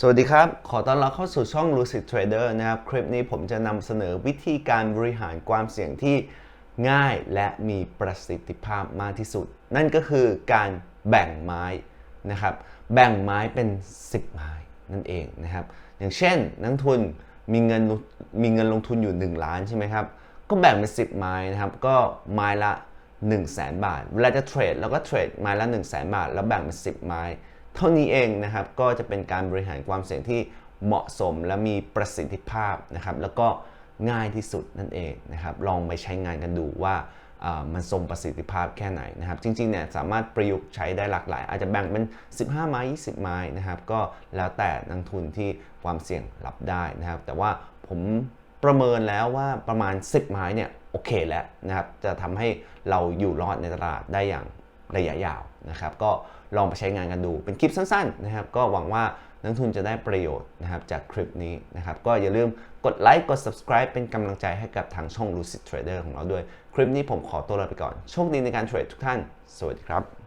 สวัสดีครับ ขอต้อนรับเข้าสู่ช่อง Lucid Trader นะครับ คลิปนี้ผมจะนำเสนอวิธีการบริหารความเสี่ยงที่ง่ายและมีประสิทธิภาพมากที่สุด นั่นก็คือการแบ่งไม้นะครับ แบ่งไม้เป็น 10 ไม้นั่นเองนะครับ อย่างเช่น นักทุนมีเงินมีเงินลงทุนอยู่ 1 ล้านใช่ไหมครับ ก็แบ่งเป็น 10 ไม้นะครับ ก็ไม้ละ 1 0 0 0 0แบาท เวลาจะเทรดเราก็เทรดไม้ละ 1 0 0 0 0แบาท แล้วแบ่งเป็น 10 ไม้ เท่านี้เองนะครับก็จะเป็นการบริหารความเสี่ยงที่เหมาะสมและมีประสิทธิภาพนะครับแล้วก็ง่ายที่สุดนั่นเองนะครับลองไปใช้งานกันดูว่ามันทรงประสิทธิภาพแค่ไหนนะครับ จริงๆเนี่ยสามารถประยุกต์ใช้ได้หลากหลาย อาจจะแบ่งเป็น 15 ไม้ 20 ไม้นะครับ ก็แล้วแต่นักทุนที่ความเสี่ยงรับได้นะครับ แต่ว่าผมประเมินแล้วว่าประมาณ 10 ไม้เนี่ยโอเคแล้วนะครับ จะทำให้เราอยู่รอดในตลาดได้อย่าง ระยะยาวนะครับ ก็ลองไปใช้งานกันดู เป็นคลิปสั้นๆนะครับ ก็หวังว่านักทุนจะได้ประโยชน์นะครับจากคลิปนี้นะครับ ก็อย่าลืมกดไลค์ กด subscribe เป็นกำลังใจให้กับทางช่อง Lucid Trader ของเราด้วย คลิปนี้ผมขอตัวลาไปก่อน โชคดีในการเทรดทุกท่าน สวัสดีครับ